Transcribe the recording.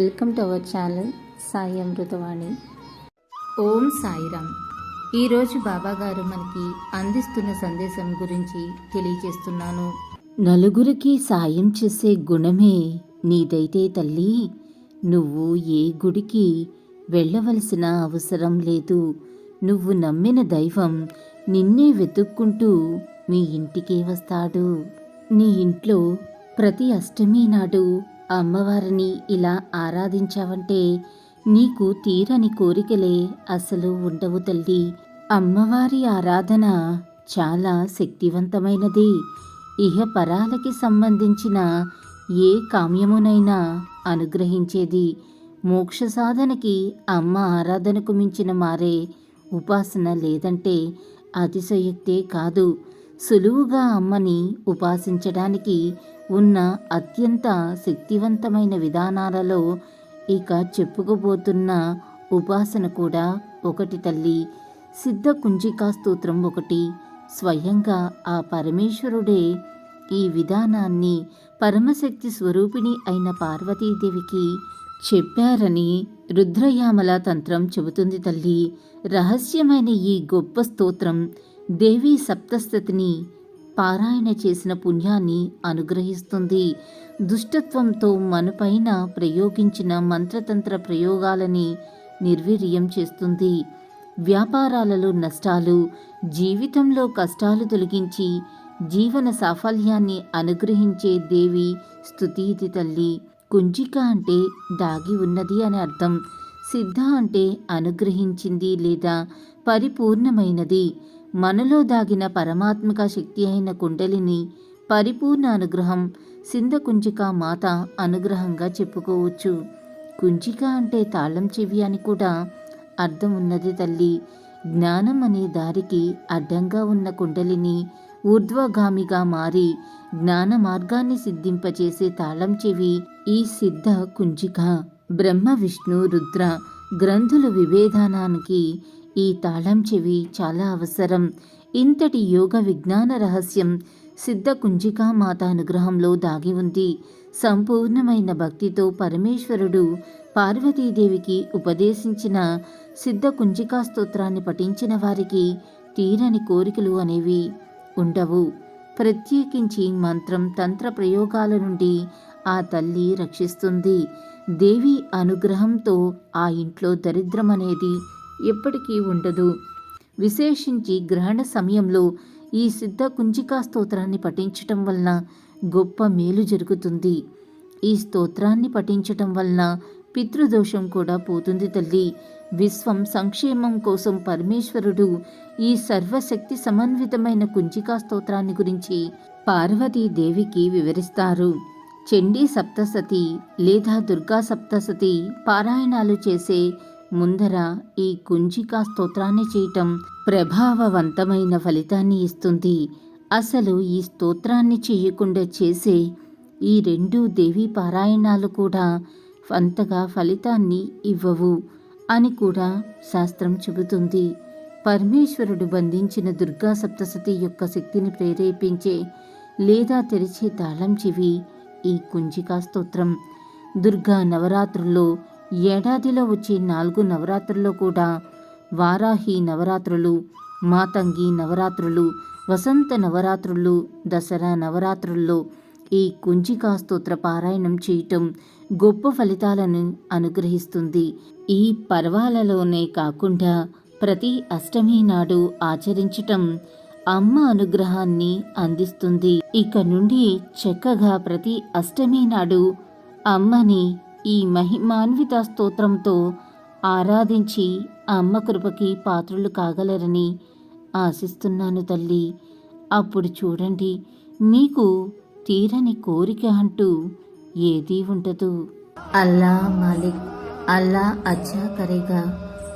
Welcome to our channel Sai Amruthavani. Om Sairam. ఈరోజు బాబాగారు మనకి అందిస్తున్న సందేశం గురించి తెలియజేస్తున్నాను. నలుగురికి సాయం చేసే గుణమే నీదైతే తల్లి నువ్వు ఏ గుడికి వెళ్ళవలసిన అవసరం లేదు. నువ్వు నమ్మిన దైవం నిన్నే వెతుక్కుంటూ మీ ఇంటికే వస్తాడు. నీ ఇంట్లో ప్రతి అష్టమి నాడు అమ్మవారిని ఇలా ఆరాధించావంటే నీకు తీరని కోరికలే అసలు ఉండవు తల్లి. అమ్మవారి ఆరాధన చాలా శక్తివంతమైనది. ఇహ పరాలకి సంబంధించిన ఏ కామ్యమునైనా అనుగ్రహించేది. మోక్ష సాధనకి అమ్మ ఆరాధనకు మించిన మారే ఉపాసన లేదంటే అతిశయోక్తే కాదు. సులువుగా అమ్మని ఉపాసించడానికి ఉన్న అత్యంత శక్తివంతమైన విధానాలలో ఇక చెప్పుకోబోతున్న ఉపాసన కూడా ఒకటి తల్లి. సిద్ధ కుంజికా స్తోత్రం ఒకటి. స్వయంగా ఆ పరమేశ్వరుడే ఈ విధానాన్ని పరమశక్తి స్వరూపిణి అయిన పార్వతీదేవికి చెప్పారని రుద్రయామల తంత్రం చెబుతుంది తల్లి. రహస్యమైన ఈ గొప్ప స్తోత్రం దేవీ సప్తస్థతిని పారాయణ చేసిన పుణ్యాన్ని అనుగ్రహిస్తుంది. దుష్టత్వంతో మనపైన ప్రయోగించిన మంత్రతంత్ర ప్రయోగాలని నిర్వీర్యం చేస్తుంది. వ్యాపారాలలో నష్టాలు జీవితంలో కష్టాలు తొలగించి జీవన సాఫల్యాన్ని అనుగ్రహించే దేవి స్థుతీతి తల్లి. కుంజిక అంటే దాగి ఉన్నది అని అర్థం. సిద్ధ అంటే అనుగ్రహించింది లేదా పరిపూర్ణమైనది. మనలో దాగిన పరమాత్మక శక్తి అయిన కుండలిని పరిపూర్ణ అనుగ్రహం సింధ కుంజిక మాత అనుగ్రహంగా చెప్పుకోవచ్చు. కుంజిక అంటే తాళం చెవి అని కూడా అర్థం ఉన్నది తల్లి. జ్ఞానం అనే దారికి అడ్డంగా ఉన్న కుండలిని ఊర్ధ్వగామిగా మారి జ్ఞాన మార్గాన్ని సిద్ధింపచేసే తాళం చెవి ఈ సిద్ధ కుంజిక బ్రహ్మ విష్ణు రుద్ర గ్రంథుల విభేదానానికి ఈ తాళం చెవి చాలా అవసరం. ఇంతటి యోగ విజ్ఞాన రహస్యం సిద్ధ కుంజికా మాత అనుగ్రహంలో దాగి ఉంది. సంపూర్ణమైన భక్తితో పరమేశ్వరుడు పార్వతీదేవికి ఉపదేశించిన సిద్ధ కుంజికా స్తోత్రాన్ని పఠించిన వారికి తీరని కోరికలు అనేవి ఉండవు. ప్రత్యేకించి మంత్రం తంత్ర ప్రయోగాల నుండి ఆ తల్లి రక్షిస్తుంది. దేవి అనుగ్రహంతో ఆ ఇంట్లో దరిద్రం అనేది ఎప్పటికీ ఉండదు. విశేషించి గ్రహణ సమయంలో ఈ సిద్ధ కుంజికా స్తోత్రాన్ని పఠించటం వలన గొప్ప మేలు జరుగుతుంది. ఈ స్తోత్రాన్ని పఠించటం వలన పితృదోషం కూడా పోతుంది తల్లి. విశ్వం సంక్షేమం కోసం పరమేశ్వరుడు ఈ సర్వశక్తి సమన్వితమైన కుంజికా స్తోత్రాన్ని గురించి పార్వతీదేవికి వివరిస్తారు. చండీ సప్తసతి లేదా దుర్గా సప్తసతి పారాయణాలు చేసే ముందర ఈ కుంజికా స్తోత్రాన్ని చేయటం ప్రభావవంతమైన ఫలితాన్ని ఇస్తుంది. అసలు ఈ స్తోత్రాన్ని చేయకుండా చేసే ఈ రెండు దేవీ పారాయణాలు కూడా అంతగా ఫలితాన్ని ఇవ్వవు అని కూడా శాస్త్రం చెబుతుంది. పరమేశ్వరుడు బంధించిన దుర్గా సప్తసతి యొక్క శక్తిని ప్రేరేపించే లేదా తెరిచే తాళం చెవి ఈ కుంజికా స్తోత్రం. దుర్గా నవరాత్రుల్లో ఏడాదిలో వచ్చే నాలుగు నవరాత్రుల్లో కూడా వారాహి నవరాత్రులు మాతంగి నవరాత్రులు వసంత నవరాత్రులు దసరా నవరాత్రుల్లో ఈ కుంజికా స్తోత్ర పారాయణం చేయటం గొప్ప ఫలితాలను అనుగ్రహిస్తుంది. ఈ పర్వాలలోనే కాకుండా ప్రతి అష్టమి నాడు ఆచరించటం అమ్మ అనుగ్రహాన్ని అందిస్తుంది. ఇక నుండి చక్కగా ప్రతి అష్టమి నాడు అమ్మని ఈ మహిమాన్విత స్తోత్రంతో ఆరాధించి అమ్మ కృపకి పాత్రులు కాగలరని ఆశిస్తున్నాను తల్లి. అప్పుడు చూడండి మీకు తీరని కోరిక అంటూ ఏదీ ఉండదు. అల్లా మాలిక్ అల్లా అచ్చా కరేగా.